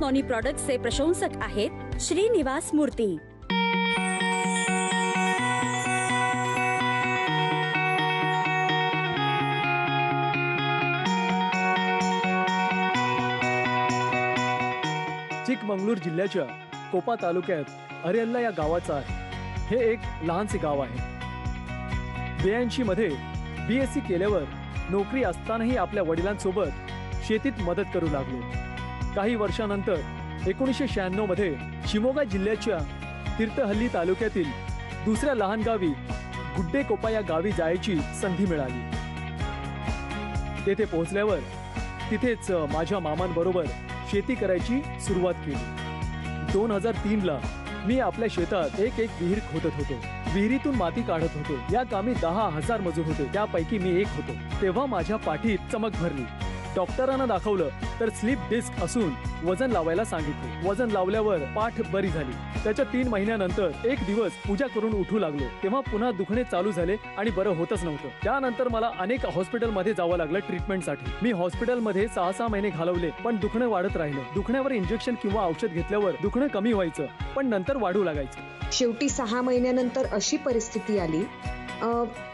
बनवलेल्या प्रॉडक्ट चे प्रशंसक आहेत श्रीनिवास मूर्ती. चिकमंगळूर जिल्ह्याच्या कोपा तालुक्यात अरेल्ला या गावाचा आहे. हे एक लहानसे गाव आहे. ब्याऐंशी मध्ये बी एस सी केल्यावर नोकरी असतानाही आपल्या वडिलांसोबत शेतीत मदत करू लागलो. काही वर्षानंतर एकोणीसशे शहाण्णवमध्ये शिमोगा जिल्ह्याच्या तीर्थहल्ली तालुक्यातील दुसऱ्या लहान गावी गुड्डे कोपा या गावी जायची संधी मिळाली. तेथे पोहोचल्यावर तिथेच माझ्या मामांबरोबर शेती करायची सुरुवात केली. दोन हजार तीन ला मी आपल्या शेतात एक एक विहीर खोदत होतो. विहिरीतून माती काढत होतो. या कामी दहा हजार मजूर होते. त्यापैकी मी एक होतो. तेव्हा माझ्या पाठीत चमक भरली. डॉक्टरांना दाखवलं तर स्लिप डिस्क असून वजन लावायला सांगितले. वजन लावल्यावर पाठ बरी झाली. त्याच्या तीन महिन्यानंतर एक दिवस पूजा करून उठू लागलो. तेव्हा पुन्हा दुखणे चालू झाले आणि बरं होतच नव्हतं. त्यानंतर मला अनेक हॉस्पिटलमध्ये जावं लागलं ट्रीटमेंटसाठी. मी हॉस्पिटलमध्ये सहा सहा महिने घालवले पण दुखणं वाढत राहिलं. दुखण्यावर इंजेक्शन किंवा औषध घेतल्यावर दुखणं कमी व्हायचं पण नंतर वाढू लागायचं. शेवटी सहा महिन्यानंतर अशी परिस्थिती आली.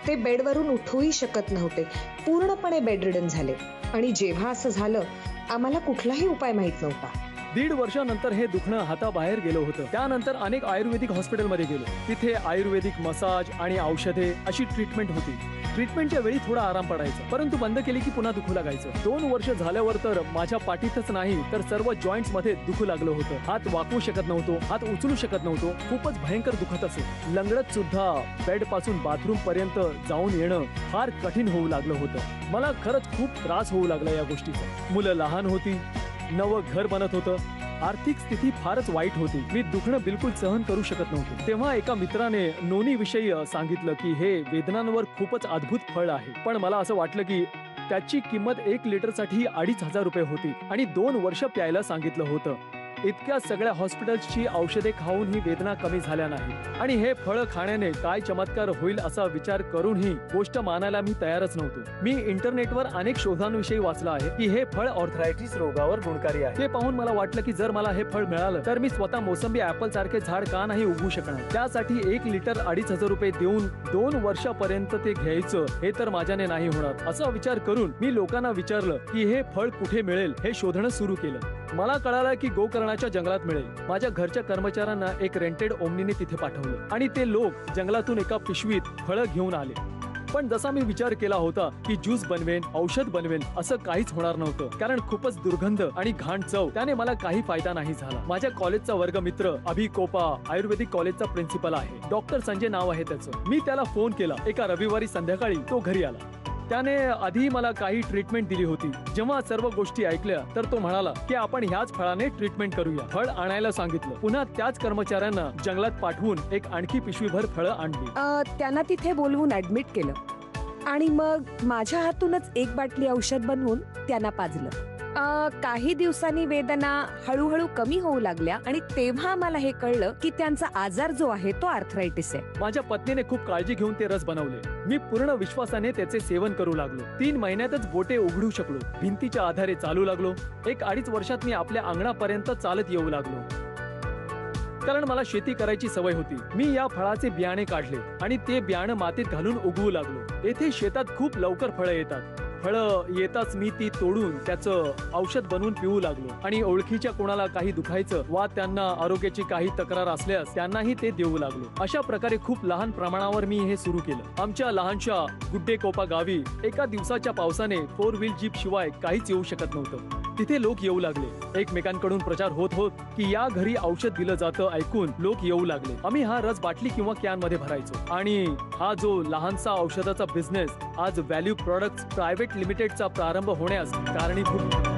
ते बेडवरून उठूही शकत नव्हते. पूर्णपणे बेडरिडन झाले. आणि जेव्हा असं झालं आम्हाला कुठलाही उपाय माहीत नव्हता. दीड वर्षानंतर हे दुखणं हाताबाहेर गेलं होतं. त्यानंतर अनेक आयुर्वेदिक हॉस्पिटलमध्ये गेलो. तिथे आयुर्वेदिक मसाज आणि औषधे अशी ट्रीटमेंट होती. ट्रीटमेंटच्या वेळी थोडा आराम पडायचा परंतु बंद केली की पुन्हा दुखू लागायचं. दोन वर्ष झाल्यावर तर माझ्या पाठीतच नाही तर सर्व जॉईंट्समध्ये दुखू लागलं होतं. हात वाकवू शकत नव्हतो हात उचलू शकत नव्हतो खूपच भयंकर दुखत असे. लंगडत सुद्धा बेडपासून बाथरूम पर्यंत जाऊन येणं फार कठीण होऊ लागलं होतं. मला खरंच खूप त्रास होऊ लागला या गोष्टीचा. मुलं लहान होती नवं घर बनत होतं आर्थिक स्थिती फारच वाईट होती. मी दुखणं बिलकुल सहन करू शकत नव्हतो. तेव्हा एका मित्राने नोनी विषयी सांगितलं की हे वेदनांवर खूपच अद्भुत फळ आहे. पण मला असं वाटलं की त्याची किंमत एक लिटरसाठी अडीच हजार रुपये होती आणि दोन वर्ष प्यायला सांगितलं होतं. इतक्या सगळ्या हॉस्पिटल्सची औषधे खाऊन ही वेदना कमी झाल्या नाही आणि हे फळ खाण्याने काय चमत्कार होईल असा विचार करूनही गोष्ट मानायला मी तयारच नव्हतो. मी इंटरनेटवर अनेक शोधांविषयी वाचलं आहे की हे फळ ऑर्थरायटिस रोगावर गुणकारी आहे. ते पाहून मला वाटलं की जर मला हे फळ मिळालं तर मी स्वतः मोसंबी ऍपल सारखे झाड का नाही उगवू शकणार? त्यासाठी एक लिटर अडीच हजार रुपये देऊन दोन वर्षापर्यंत ते घ्यायचं हे तर माझ्याने नाही होणार असा विचार करून मी लोकांना विचारलं की हे फळ कुठे मिळेल हे शोधणं सुरू केलं. मला कळालं की गोकर्णाच्या जंगलात मिळेल. माझ्या घरच्या कर्मचाऱ्यांना एक रेंटेड ओमनीने तिथे पाठवलं. आणि ते लोक जंगलातून एका पिशवीत फळं घेऊन आले. पण जसा मी विचार केला होता की ज्यूस बनवेन औषध बनवेन असं काहीच होणार नव्हतं. कारण खूपच दुर्गंध आणि घाण चव त्याने मला काही फायदा नाही झाला. माझ्या कॉलेजचा वर्ग मित्र अभि कोपा आयुर्वेदिक कॉलेजचा प्रिन्सिपल आहे. डॉक्टर संजय नाव आहे त्याचं. मी त्याला फोन केला. एका रविवारी संध्याकाळी तो घरी आला. त्याने आधी मला काही ट्रीटमेंट दिली होती. जेव्हा सर्व गोष्टी ऐकल्या तर तो म्हणाला की आपण ह्याच फळाने ट्रीटमेंट करूया. फळ आणायला सांगितलं. पुन्हा त्याच कर्मचाऱ्यांना जंगलात पाठवून एक आणखी पिशवीभर फळं आणली. त्यांना तिथे बोलवून ऍडमिट केलं. आणि मग माझ्या हातूनच एक बाटली औषध बनवून त्यांना पाजलं. काही दिवसांनी वेदना हळूहळू कमी होऊ लागल्या आणि तेव्हा मला हे कळलं की त्यांचा आजार जो आहे तो आर्थरायटिस आहे. माझ्या पत्नीने खूप काळजी घेऊन ते रस बनवले. मी पूर्ण विश्वासाने त्याचे सेवन करू लागलो. तीन महिन्यातच बोटे उघडू शकलो. भिंतीच्या आधारे चालू लागलो. एक अडीच वर्षात मी आपल्या अंगणापर्यंत चालत येऊ लागलो. कारण मला शेती करायची सवय होती. मी या फळाचे बियाणे काढले आणि ते बियाणं मातीत घालून उगवू लागलो. येथे शेतात खूप लवकर फळं येतात. फळं येताच मी ती तोडून त्याचं औषध बनवून पिऊ लागलो. आणि ओळखीच्या कोणाला काही दुखायचं वा त्यांना आरोग्याची काही तक्रार असल्यास त्यांनाही ते देऊ लागलो. अशा प्रकारे खूप लहान प्रमाणावर मी हे सुरू केलं. आमच्या लहानशा गुड्डे कोपा गावी एका दिवसाच्या पावसाने फोर व्हील जीप शिवाय काहीच येऊ शकत नव्हतं. तिथे लोक येऊ लागले. एकमेकांकडून प्रचार होत होत की या घरी औषध दिलं जातं ऐकून लोक येऊ लागले. आम्ही हा रस बाटली किंवा कॅनमध्ये भरायचो. आणि हा जो लहानसा औषधाचा बिझनेस आज व्हॅल्यू प्रॉडक्ट प्रायव्हेट लिमिटेडचा प्रारंभ होण्यास कारणीभूत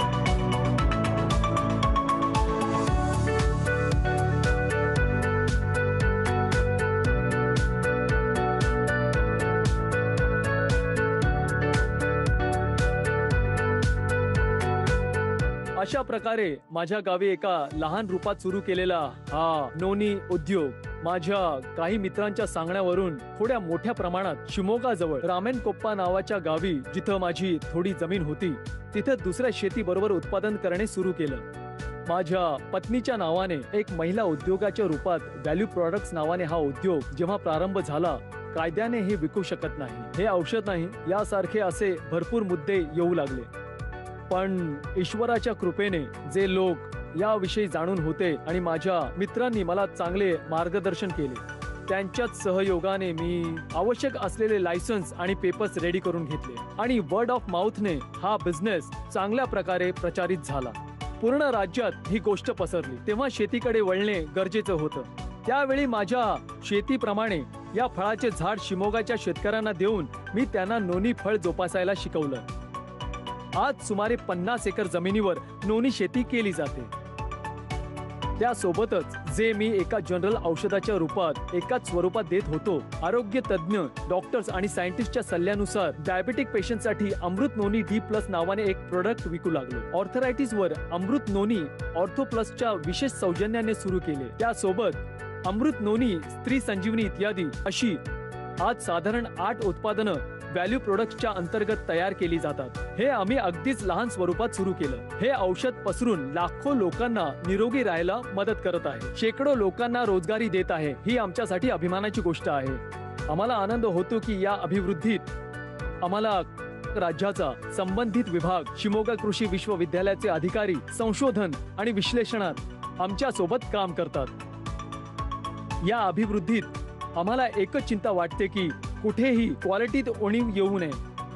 अशा प्रकारे माझ्या गावी एका लहान रूपात सुरू केलेला हा नोनी उद्योग माझ्या काही मित्रांच्या सांगण्यावरून थोड्या मोठ्या प्रमाणात शिमोगा जवळ रामेन कोप्पा नावाच्या गावी जिथं माझी थोडी जमीन होती तिथं दुसऱ्या शेती बरोबर उत्पादन करणे सुरू केलं. माझ्या पत्नीच्या नावाने एक महिला उद्योगाच्या रूपात व्हॅल्यू प्रॉडक्ट्स नावाने हा उद्योग जेव्हा प्रारंभ झाला कायद्याने हे विकू शकत नाही. हे औषध नाही यासारखे असे भरपूर मुद्दे येऊ लागले. पण ईश्वराच्या कृपेने जे लोक याविषयी जाणून होते आणि माझ्या मित्रांनी मला चांगले मार्गदर्शन केले त्यांच्याच सहयोगाने मी आवश्यक असलेले लायसन्स आणि पेपर्स रेडी करून घेतले आणि वर्ड ऑफ माउथने हा बिझनेस चांगल्या प्रकारे प्रचारित झाला. पूर्ण राज्यात ही गोष्ट पसरली. तेव्हा शेतीकडे वळणे गरजेचं होतं. त्यावेळी माझ्या शेतीप्रमाणे या फळाचे झाड शिमोगाच्या शेतकऱ्यांना देऊन मी त्यांना नोनी फळ जोपासायला शिकवलं. आज सुमारे पन्नास एकर जमिनीवर नोनी शेती केली जाते. त्यासोबतच जे मी एका जनरल औषधाच्या रूपात एकाच स्वरूपात देत होतो आरोग्य तज्ज्ञ डॉक्टर्स आणि सायंटिस्टच्या सल्ल्यानुसार डायबेटिक पेशंटसाठी अमृत नोनी डी प्लस नावाने एक प्रोडक्ट विकू लागलो. ऑर्थरायटिस वर अमृत नोनी ऑर्थो प्लसच्या विशेष सौजन्याने सुरू केले. त्यासोबत अमृत नोनी स्त्री संजीवनी इत्यादी अशी आज साधारण आठ उत्पादनं व्हॅल्यू प्रोडक्टच्या अंतर्गत तयार केली जातात. हे आम्ही अगदीच लहान स्वरूपात सुरू केलं. हे औषध पसरून लाखो लोकांना निरोगी राहायला मदत करत आहे. शेकडो लोकांना रोजगारी देत आहे. ही आमच्यासाठी अभिमानाची गोष्ट आहे. आम्हाला आनंद होतो की या अभिवृद्धीत आम्हाला राज्याचा संबंधित विभाग शिमोगा कृषी विश्वविद्यालयाचे अधिकारी संशोधन आणि विश्लेषणात आमच्यासोबत काम करतात. या अभिवृद्धीत आम्हाला एकच चिंता वाटते की कुठेही क्वालिटीत उणीव येऊ नये.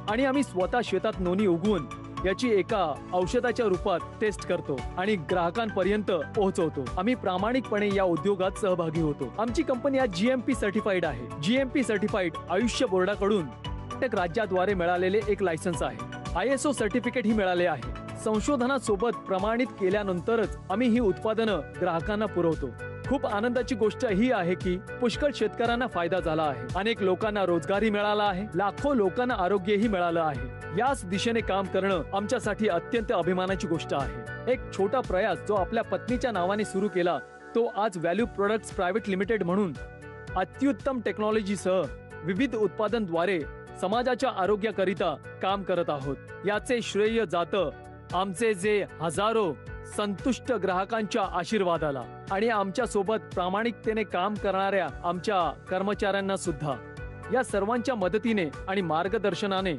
आणि आम्ही स्वतः शेतात नोनी उगवून याची एका औषधाच्या रूपात टेस्ट करतो आणि ग्राहकांपर्यंत पोहोचवतो. आम्ही प्रामाणिकपणे या उद्योगात सहभागी होतो. आमची कंपनी आज जीएमपी सर्टिफाईड आहे. जीएमपी सर्टिफाईड आयुष्य बोर्डाकडून कर्नाटक राज्याद्वारे मिळालेले एक लायसन्स आहे. आय एस ओ सर्टिफिकेट ही मिळाले आहे. संशोधनासोबत प्रमाणित केल्यानंतरच आम्ही ही उत्पादनं ग्राहकांना पुरवतो. खूप आनंदाची गोष्ट ही आहे की पुष्कळ शेतकऱ्यांना फायदा झाला आहे. अनेक लोकांना रोजगारी मिळाला आहे. लाखो लोकांना आरोग्यही मिळालं आहे. याच दिशेने काम करणं आमच्यासाठी अत्यंत अभिमानाची गोष्ट आहे. एक छोटा प्रयास जो आपल्या पत्नीच्या नावाने सुरू केला तो आज व्हॅल्यू प्रोडक्ट्स प्रायव्हेट लिमिटेड म्हणून अत्युत्तम टेक्नॉलॉजीसह विविध उत्पादनद्वारे समाजाच्या आरोग्याकरिता काम करत आहोत. याचे श्रेय जातं आमचे जे हजारो संतुष्ट ग्राहकांच्या आशीर्वादाला आणि आमच्यासोबत प्रामाणिकतेने काम करणाऱ्या आमच्या कर्मचाऱ्यांना सुद्धा. या सर्वांच्या मदतीने आणि मार्गदर्शनाने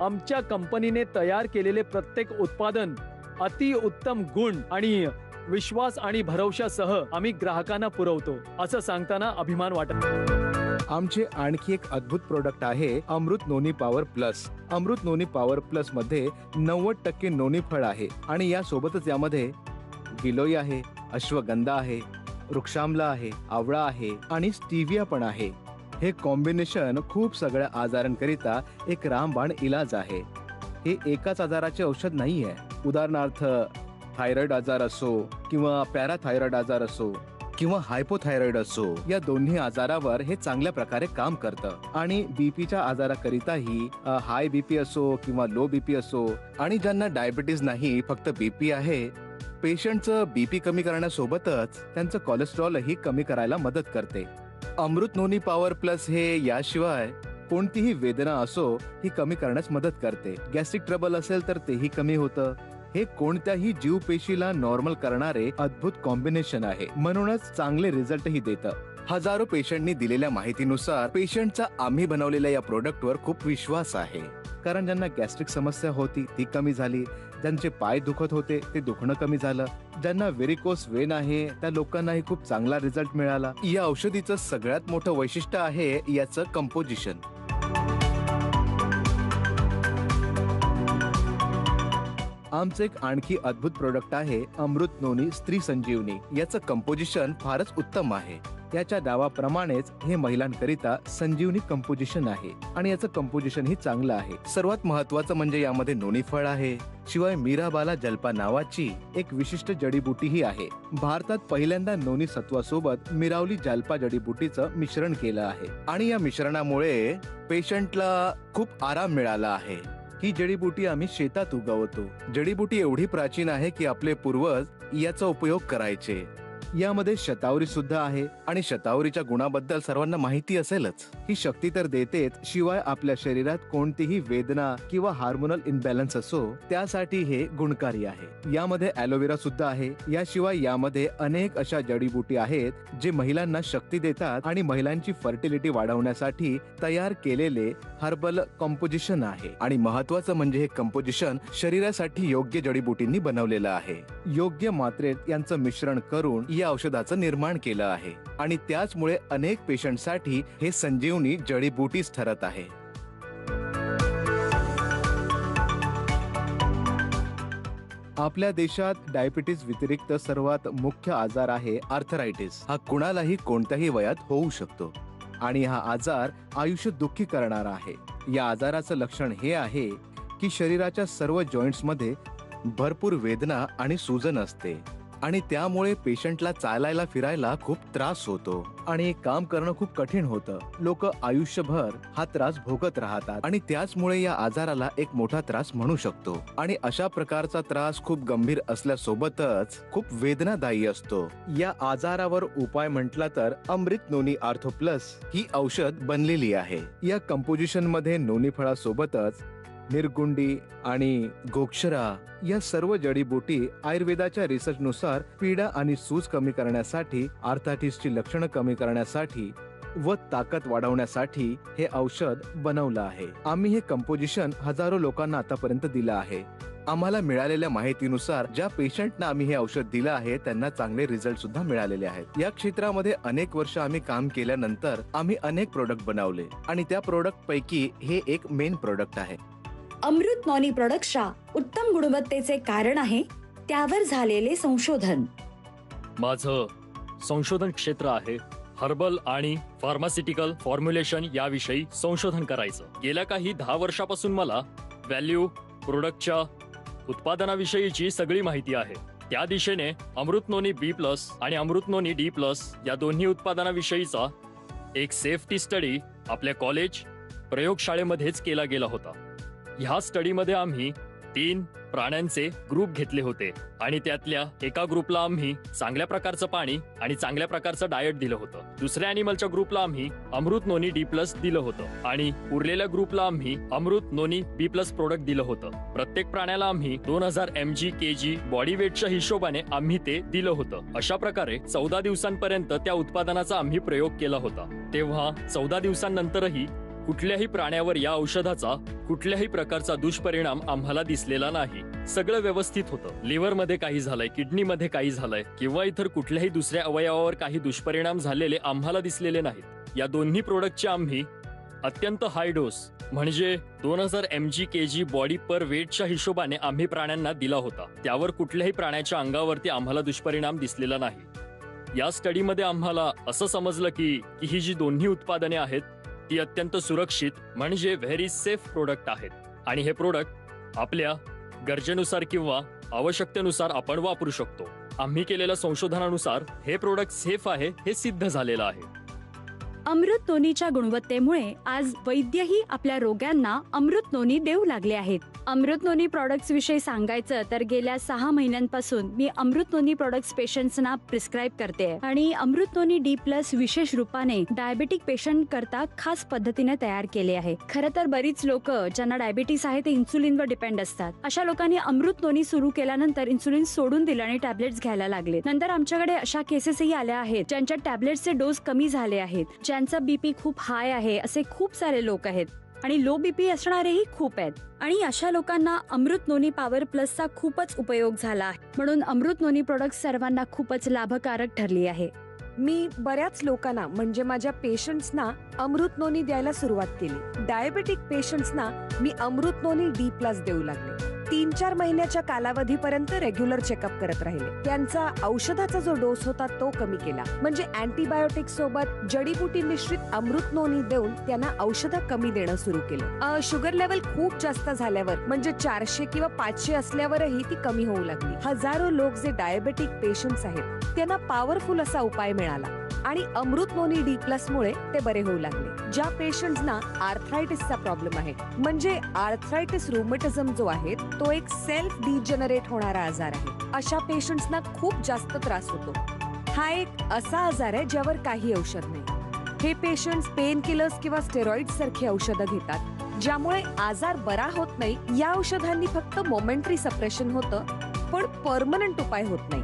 आमच्या कंपनीने तयार केलेले प्रत्येक उत्पादन अति उत्तम गुण आणि विश्वास आणि भरवशासह आम्ही ग्राहकांना पुरवतो असं सांगताना अभिमान वाटत. आमचे आणखी एक अद्भुत प्रोडक्ट आहे Amrut Noni power plus Amrut Noni power प्लसमध्ये नव्वद टक्के नोनी फळ आहे आणि या सोबतच यामध्ये गिलोई आहे अश्वगंधा आहे वृक्षामला आहे आवळा आहे आणि स्टिव्हिया पण आहे. हे कॉम्बिनेशन खूप सगळ्या आजारांकरिता एक रामबाण इलाज आहे. हे एकाच आजाराचे औषध नाही आहे उदाहरणार्थ थायरॉइड आजार असो किंवा पॅराथायरॉइड आजार असो किंवा हायपोथायरॉइड असो या दोन्ही आजारावर हे चांगल्या प्रकारे काम करतं. आणि बीपीच्या आजाराकरिताही हाय बीपी असो किंवा लो बीपी असो आणि ज्यांना डायबिटीज नाही फक्त बीपी आहे पेशंटचं बीपी कमी करण्यासोबतच त्यांचं कोलेस्ट्रॉलही कमी करायला मदत करते. अमृत नोनी पॉवर प्लस हे याशिवाय कोणतीही वेदना असो ही कमी करण्यास मदत करते. गॅस्ट्रिक ट्रबल असेल तर तेही कमी होतं. हे कोणत्याही जीव पेशीला नॉर्मल करणारे अद्भुत कॉम्बिनेशन आहे. म्हणूनच चांगले रिझल्टही देतं. हजारो पेशंटनी दिलेल्या माहितीनुसार पेशंटचा आम्ही बनवलेल्या या प्रोडक्टवर खूप विश्वास आहे. कारण ज्यांना गॅस्ट्रिक समस्या होती ती कमी झाली. ज्यांचे पाय दुखत होते ते दुखणं कमी झालं. ज्यांना व्हेरिकोस वेन आहे त्या लोकांनाही खूप चांगला रिझल्ट मिळाला. या औषधीचं सगळ्यात मोठं वैशिष्ट्य आहे याचं कंपोजिशन आमचं एक आणखी अद्भुत प्रोडक्ट आहे अमृत नोनी स्त्री संजीवनी. याचं कंपोजिशन फारच उत्तम आहे. याच्या नावाप्रमाणेच हे महिलांकरिता संजीवनी कंपोजिशन आहे आणि याचं कंपोजिशन ही चांगलं आहे. सर्वात महत्वाचं म्हणजे यामध्ये नोनी फळ आहे. शिवाय मीराबाला जल्पा नावाची एक विशिष्ट जडीबुटीही आहे. भारतात पहिल्यांदा नोनी सत्वासोबत मिरावली जाल्पा जडीबुटीचं मिश्रण केलं आहे. आणि या मिश्रणामुळे पेशंटला खूप आराम मिळाला आहे. ही जडीबुटी आम्ही शेतात उगवतो. जडीबुटी एवढी प्राचीन आहे की आपले पूर्वज याचा उपयोग करायचे. यामध्ये शतावरी सुद्धा आहे आणि शतावरीच्या गुणाबद्दल सर्वांना माहिती असेलच. ही शक्ती तर देतेच शिवाय आपल्या शरीरात कोणतीही वेदना किंवा हार्मोनल इनबॅलन्स असो त्यासाठी हे गुणकारी आहे. यामध्ये ॲलोवेरा सुद्धा आहे. याशिवाय यामध्ये अनेक अशा जडीबुटी आहेत जे महिलांना शक्ती देतात आणि महिलांची फर्टिलिटी वाढवण्यासाठी तयार केलेले हर्बल कंपोजिशन आहे. आणि महत्वाचं म्हणजे हे कंपोजिशन शरीरासाठी योग्य जडीबुटींनी बनवलेलं आहे. योग्य मात्रेत यांचं मिश्रण करून या औषधाचं निर्माण केलं आहे आणि त्याचमुळे अनेक पेशंटसाठी हे संजीवनी जडीबुटीच ठरत आहे. आपल्या देशात डायबिटीज व्यतिरिक्त सर्वात मुख्य आजार आहे आर्थरायटिस. हा कुणालाही कोणत्याही वयात होऊ शकतो. आणि हा आजार आयुष्य दुःखी करणारा आहे. या आजाराचं लक्षण हे आहे की शरीराच्या सर्व जॉईंट्समध्ये भरपूर वेदना आणि सूजन असते. आणि त्यामुळे पेशंटला चालायला फिरायला खूप त्रास होतो. आणि काम करणं खूप कठीण होतं. लोक आयुष्यभर हा त्रास भोगत राहतात. आणि त्याचमुळे या आजाराला एक मोठा त्रास म्हणू शकतो. आणि अशा प्रकारचा त्रास खूप गंभीर असल्यासोबतच खूप वेदनादायी असतो. या आजारावर उपाय म्हटला तर अमृत नोनी आर्थो प्लस ही औषध बनलेली आहे. या कंपोजिशनमध्ये नोनी फळासोबतच निर्गुंडी आणि गोक्षरा या सर्व जडीबुटी आयुर्वेदाच्या रिसर्च नुसार पीडा आणि सूज कमी करण्यासाठी आर्थाटिसची लक्षणं कमी करण्यासाठी व ताकद वाढवण्यासाठी हे औषध बनवलं आहे. आम्ही हे कंपोजिशन हजारो लोकांना आतापर्यंत दिलं आहे. आम्हाला मिळालेल्या माहितीनुसार ज्या पेशंटना आम्ही हे औषध दिलं आहे त्यांना चांगले रिझल्ट सुद्धा मिळालेले आहेत. या क्षेत्रामध्ये अनेक वर्ष आम्ही काम केल्यानंतर आम्ही अनेक प्रोडक्ट बनवले आणि त्या प्रोडक्ट पैकी हे एक मेन प्रोडक्ट आहे. अमृत नॉनी प्रोडक्टच्या उत्तम गुणवत्तेचे कारण आहे त्यावर झालेले संशोधन. माझं संशोधन क्षेत्र आहे हर्बल आणि फार्मास्युटिकल फॉर्म्युलेशन याविषयी संशोधन करायचं. गेल्या काही दहा वर्षापासून मला व्हॅल्यू प्रोडक्टच्या उत्पादनाविषयीची सगळी माहिती आहे. त्या दिशेने अमृतनोनी बी प्लस आणि अमृतनोनी डी प्लस या दोन्ही उत्पादनाविषयीचा एक सेफ्टी स्टडी आपल्या कॉलेज प्रयोगशाळेमध्येच केला गेला होता. ह्या स्टडीमध्ये आम्ही तीन प्राण्यांचे ग्रुप घेतले होते आणि त्यातल्या एका ग्रुपला आम्ही चांगल्या प्रकारचं पाणी आणि चांगल्या प्रकारचं डाएट दिलं होतं. दुसऱ्या अॅनिमलच्या ग्रुपला आम्ही अमृत नोनी डी प्लस दिलं होतं आणि उरलेल्या ग्रुपला आम्ही Amrut Noni B plus product दिलं होतं. प्रत्येक प्राण्याला आम्ही दोन हजार एम जी के जी बॉडी वेटच्या हिशोबाने आम्ही ते दिलं होतं. अशा प्रकारे चौदा दिवसांपर्यंत त्या उत्पादनाचा आम्ही प्रयोग केला होता. तेव्हा चौदा दिवसांनंतरही कुठल्याही प्राण्यावर या औषधाचा कुठल्याही प्रकारचा दुष्परिणाम आम्हाला दिसलेला नाही. सगळं व्यवस्थित होतं. लिव्हरमध्ये काही झालंय किडनीमध्ये काही झालंय किंवा इतर कुठल्याही दुसऱ्या अवयवावर काही दुष्परिणाम झालेले आम्हाला दिसलेले नाहीत. या दोन्ही प्रोडक्टचे आम्ही अत्यंत हाय डोस म्हणजे दोन हजार एम जी के जी बॉडी पर वेटच्या हिशोबाने आम्ही प्राण्यांना दिला होता. त्यावर कुठल्याही प्राण्याच्या अंगावरती आम्हाला दुष्परिणाम दिसलेला नाही. या स्टडीमध्ये आम्हाला असं समजलं की की ही जी दोन्ही उत्पादने आहेत ती अत्यंत सुरक्षित म्हणजे व्हेरी सेफ प्रोडक्ट आहेत. आणि हे प्रोडक्ट आपल्या गरजेनुसार किंवा आवश्यकतेनुसार आपण वापरू शकतो. आम्ही केलेल्या संशोधनानुसार हे प्रोडक्ट सेफ आहे हे सिद्ध झालेलं आहे. अमृत नोनीच्या गुणवत्तेमुळे आज वैद्यही आपल्या रोग्यांना अमृत नोनी देऊ लागले आहेत. अमृत नोनी प्रॉडक्ट्स विषयी सांगायचं तर गेल्या सहा महिन्यांपासून मी अमृत नोनी प्रॉडक्ट्स पेशंट्सना प्रिस्क्राईब करते. आणि अमृत नोनी डी प्लस विशेष रूपाने डायबेटिक पेशंट करता खास पद्धतीने तयार केले आहे. खरं तर बरीच लोक ज्यांना डायबिटीस आहे ते इन्सुलिनवर डिपेंड असतात. अशा लोकांनी अमृत नोनी सुरू केल्यानंतर इन्सुलिन सोडून दिलं आणि टॅबलेट्स घ्यायला लागले. नंतर आमच्याकडे अशा केसेसही आल्या आहेत ज्यांच्या टॅबलेटचे डोस कमी झाले आहेत ज्यांचा बीपी खूप हाय आहे असे खूप सारे लोक आहेत. आणि लो बीपी असणारेही खूप आहेत. आणि अशा लोकांना अमृत नोनी पॉवर प्लसचा खूपच उपयोग झाला आहे. म्हणून अमृत नोनी प्रोडक्ट सर्वांना खूपच लाभकारक ठरली आहे. मी बऱ्याच लोकांना म्हणजे माझ्या पेशंट्सना अमृत नोनी द्यायला सुरुवात केली. डायबेटिक पेशंट्सना मी अमृत नोनी डी प्लस देऊ लागले. तीन चार महिन्याच्या कालावधीपर्यंत रेग्युलर चेकअप करत राहिले. त्यांचा औषधाचा जो डोस होता तो कमी केला. म्हणजे अँटीबायोटिक सोबत जडीबुटी मिश्रित अमृत नोनी देऊन त्यांना औषधं कमी देणं सुरू केलं. शुगर लेवल खूप जास्त झाल्यावर म्हणजे चारशे किंवा पाचशे असल्यावरही ती कमी होऊ लागली. हजारो लोक जे डायबेटिक पेशंट्स आहेत त्यांना पॉवरफुल असा उपाय मिळाला. आणि अमृतमोनी डी प्लस मुळे ते बरे होऊ लागले. ज्या पेशंट्सना आर्थरायटिसचा प्रॉब्लेम आहे म्हणजे आर्थरायटिस रुमेटिझम जो आहे तो एक सेल्फ डिजनरेट होणारा आजार आहे. अशा पेशंट्सना खूप जास्त त्रास होतो. हा एक असा आजार आहे ज्यावर काही औषध नाही. हे पेशंट्स पेन किलर्स किंवा स्टेरॉइड सारखी औषधं घेतात ज्यामुळे आजार बरा होत नाही. या औषधांनी फक्त मोमेंटरी सप्रेशन होतं पण परमनंट उपाय होत नाही.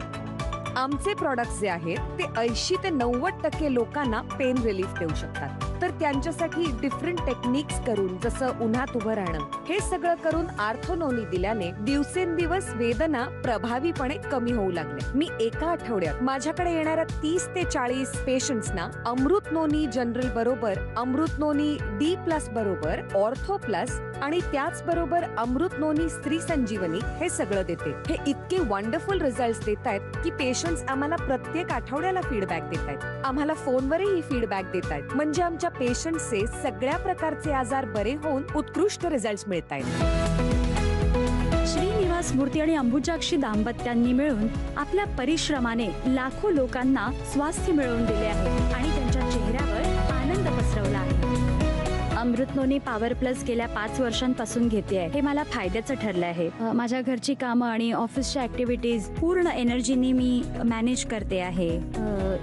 आमचे प्रॉडक्ट्स जे आहेत ते ऐंशी ते नव्वद टक्के लोकांना पेन रिलीफ देऊ शकतात. तर त्यांच्यासाठी डिफरंट टेक्निक्स करून जसं उन्हात उभं राहणं. हे सगळं करून आर्थोनोनी दिल्याने दिवसेंदिवस वेदना प्रभावीपणे कमी होऊ लागल्या. मी एका आठवड्यात माझ्याकडे येणाऱ्या तीस ते चाळीस पेशंट्सना अमृत नोनी जनरल बरोबर अमृत नोनी डी प्लस बरोबर ऑर्थो प्लस आणि त्याचबरोबर अमृत नोनी स्त्री संजीवनी हे सगळं देते. हे इतके वंडरफुल रिझल्ट देत आहेत की पेशंट्स आम्हाला प्रत्येक आठवड्याला फीडबॅक देत आहेत. आम्हाला फोनवरही फीडबॅक देत आहेत. म्हणजे आमच्या पेशंट्सचे सगळ्या प्रकारचे आजार बरे होऊन उत्कृष्ट रिझल्ट मिळत आहेत श्रीनिवास मूर्ती आणि अंबुजाक्षी दाम्पत्यांनी मिळून आपल्या परिश्रमाने लाखो लोकांना स्वास्थ्य मिळवून दिले आहे आणि त्यांच्या चेहऱ्यावर आनंद पसरवला आहे. अमृतनोनी पॉवर प्लस गेल्या पाच वर्षांपासून घेते आहे. हे मला फायद्याचं ठरलं आहे. माझ्या घरची कामं आणि ऑफिसच्या ऍक्टिव्हिटीज पूर्ण एनर्जीने मी मॅनेज करते आहे.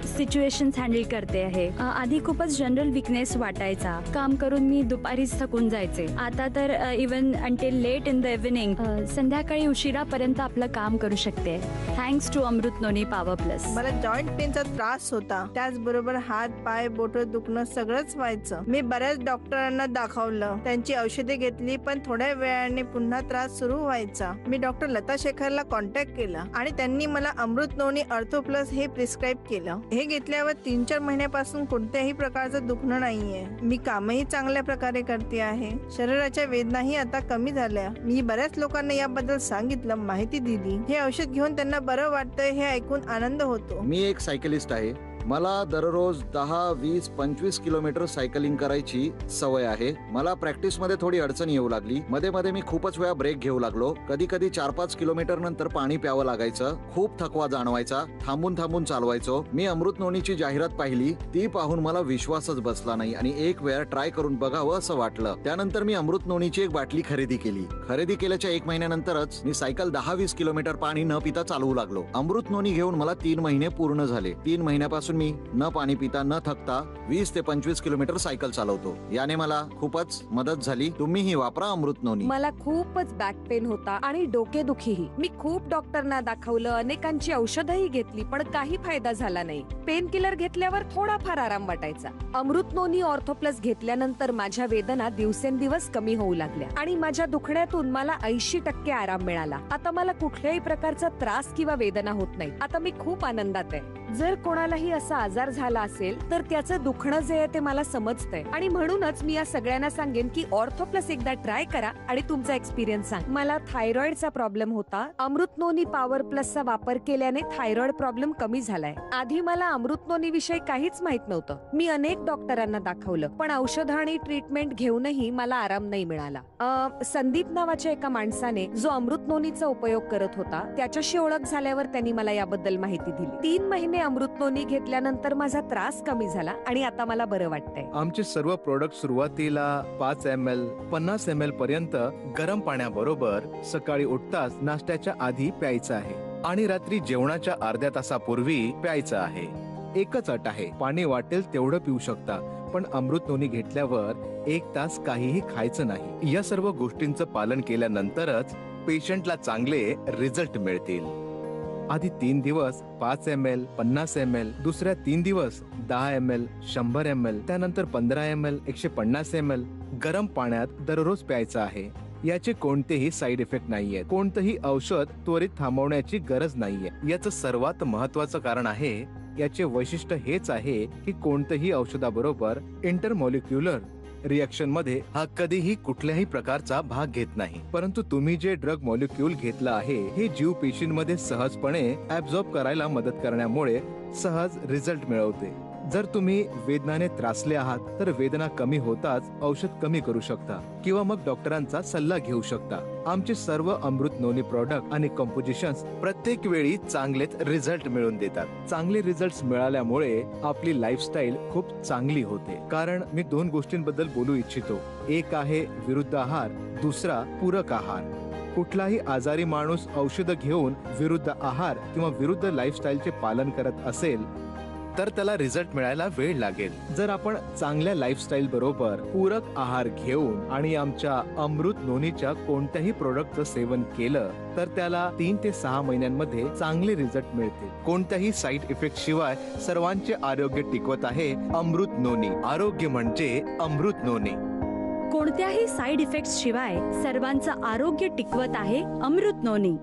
सिच्युएशन हँडल करते आहे. आधी खूपच जनरल विकनेस वाटायचा. काम करून मी दुपारीच थकून जायचे. आता तर even until late in the evening संध्याकाळी उशिरापर्यंत आपलं काम करू शकते. Thanks to Amrut Noni power plus मला जॉईंट पेनचा त्रास होता. त्याचबरोबर हात पाय बोट दुखणं सगळंच व्हायचं. मी बऱ्याच डॉक्टरांना दाखवलं. त्यांची औषधे घेतली पण थोड्या वेळाने पुन्हा त्रास सुरू व्हायचा. मी डॉक्टर लता शेखरला कॉन्टॅक्ट केला आणि त्यांनी मला अमृत नोनी अर्थो प्लस हे प्रिस्क्राईब केलं. हे घेतल्यावर तीन चार महिन्यापासून कोणत्याही प्रकारचं दुखणं नाहीये. मी कामही चांगल्या प्रकारे करते आहे. शरीराच्या वेदनाही आता कमी झाल्या. मी बऱ्याच लोकांना याबद्दल सांगितलं माहिती दिली. हे औषध घेऊन त्यांना बरं वाटतंय हे ऐकून आनंद होतो. मी एक सायकलिस्ट आहे. मला दररोज दहा वीस पंचवीस किलोमीटर सायकलिंग करायची सवय आहे. मला प्रॅक्टिसमध्ये थोडी अडचण येऊ लागली. मध्ये मध्ये मी खूपच वेळा ब्रेक घेऊ लागलो. कधी कधी चार पाच किलोमीटर नंतर पाणी प्यावं लागायचं. खूप थकवा जाणवायचा. थांबून थांबून चालवायचो. मी अमृत नोनीची जाहिरात पाहिली. ती पाहून मला विश्वासच बसला नाही आणि एक वेळा ट्राय करून बघावं असं वाटलं. त्यानंतर मी अमृत नोनीची एक बाटली खरेदी केली. खरेदी केल्याच्या एक महिन्यानंतरच मी सायकल दहा वीस किलोमीटर पाणी न पिता चालवू लागलो. अमृत नोनी घेऊन मला तीन महिने पूर्ण झाले. तीन महिन्यापासून मी न पाणी पिता न थकता वीस ते पंचवीस किलोमीटर सायकल चालवतो. याने मला खूपच मदत झाली. तुम्हीही वापरा अमृत नोनी. मला खूपच बॅक पेन होता आणि डोकेदुखीही मी खूप डॉक्टरना दाखवलं अनेकांची औषधही घेतली पण काही फायदा झाला नाही. पेन किलर घेतल्यावर थोडाफार आराम वाटायचा. अमृत नोनी ऑर्थो प्लस घेतल्यानंतर माझ्या वेदना दिवसेंदिवस कमी होऊ लागल्या आणि माझ्या दुखण्यातून मला ऐंशी टक्के आराम मिळाला. आता मला कुठल्याही प्रकारचा त्रास किंवा वेदना होत नाही आता मी खूप आनंदात आहे. जर कोणालाही असा आजार झाला असेल तर त्याचं दुखणं जे आहे ते मला समजतंय. आणि म्हणूनच मी या सगळ्यांना सांगेन की ऑर्थो प्लस एकदा ट्राय करा आणि तुमचा एक्सपिरियन्स सांग. मला थायरॉइडचा प्रॉब्लेम होता. अमृतनोनी पॉवर प्लसचा वापर केल्याने थायरॉइड प्रॉब्लेम कमी झालाय. आधी मला अमृतनोनी विषयी काहीच माहीत नव्हतं. मी अनेक डॉक्टरांना दाखवलं पण औषध आणि ट्रीटमेंट घेऊनही मला आराम नाही मिळाला. संदीप नावाच्या एका माणसाने जो अमृतनोनीचा उपयोग करत होता त्याच्याशी ओळख झाल्यावर त्यांनी मला याबद्दल माहिती दिली. तीन महिने अमृत अमृतनोनी घेतल्यानंतर माझा त्रास कमी झाला आणि आता मला बरं वाटतंय. आमचे सर्व प्रोडक्ट सुरुवातीला पाच एम एल पन्नास एम एल पर्यंत गरम पाण्याबरोबर सकाळी उठताच नाश्त्याच्या आधी प्यायचं आहे आणि रात्री जेवणाच्या अर्ध्या तासापूर्वी प्यायचं आहे. एकच अट आहे पाणी वाटेल तेवढं पिऊ शकता पण अमृत नोनी घेतल्यावर एक तास काहीही खायचं नाही. या सर्व गोष्टींचं पालन केल्यानंतरच पेशंटला चांगले रिझल्ट मिळतील. आधी तीन दिवस पाच एम एल पन्नास एम एल दुसऱ्या तीन दिवस दहा एम एल शंभर एम एल त्यानंतर पंधरा एम एल एकशे पन्नास एम एल गरम पाण्यात दररोज प्यायचं आहे. याचे कोणतेही साईड इफेक्ट नाहीये कोणतंही औषध त्वरित थांबवण्याची गरज नाहीये. याचं सर्वात महत्वाचं कारण आहे याचे वैशिष्ट्य हेच आहे की कोणत्याही औषधाबरोबर इंटरमॉलिक्युलर रिएक्शनमध्ये हा कधीही कुठल्याही प्रकारचा भाग घेत नाही. परंतु तुम्ही जे ड्रग मॉलिक्यूल घेतलं आहे हे जीव पेशींमध्ये सहजपणे ऍब्झॉर्ब करायला मदत करण्यामुळे सहज रिझल्ट मिळवते. जर तुम्ही वेदनाने त्रासले आहात तर वेदना कमी होताच औषध कमी करू शकता किंवा मग डॉक्टरांचा सल्ला घेऊ शकता. आमचे सर्व अमृत नोनी प्रॉडक्ट आणि कंपोजिशन्स प्रत्येक वेळी चांगलेच रिझल्ट मिळवून देतात. चांगले रिझल्ट मिळाल्यामुळे आपली लाईफस्टाईल खूप चांगली होते. कारण मी दोन गोष्टींबद्दल बोलू इच्छितो. एक आहे विरुद्ध आहार दुसरा पूरक आहार. कुठलाही आजारी माणूस औषधं घेऊन विरुद्ध आहार किंवा विरुद्ध लाईफस्टाईलचे पालन करत असेल तर त्याला रिझल्ट मिळायला वेळ लागेल. जर आपण चांगल्या लाईफस्टाईल बरोबर पूरक आहार घेऊन आणि आमच्या अमृत नोनीच्या कोणत्याही प्रोडक्टचं सेवन केलं तर त्याला तीन ते सहा महिन्यांमध्ये चांगले रिझल्ट मिळतील. कोणत्याही साईड इफेक्ट शिवाय सर्वांचे आरोग्य टिकवत आहे अमृत नोनी. आरोग्य म्हणजे अमृत नोनी. कोणत्याही साईड इफेक्ट शिवाय सर्वांचं आरोग्य टिकवत आहे अमृत नोनी.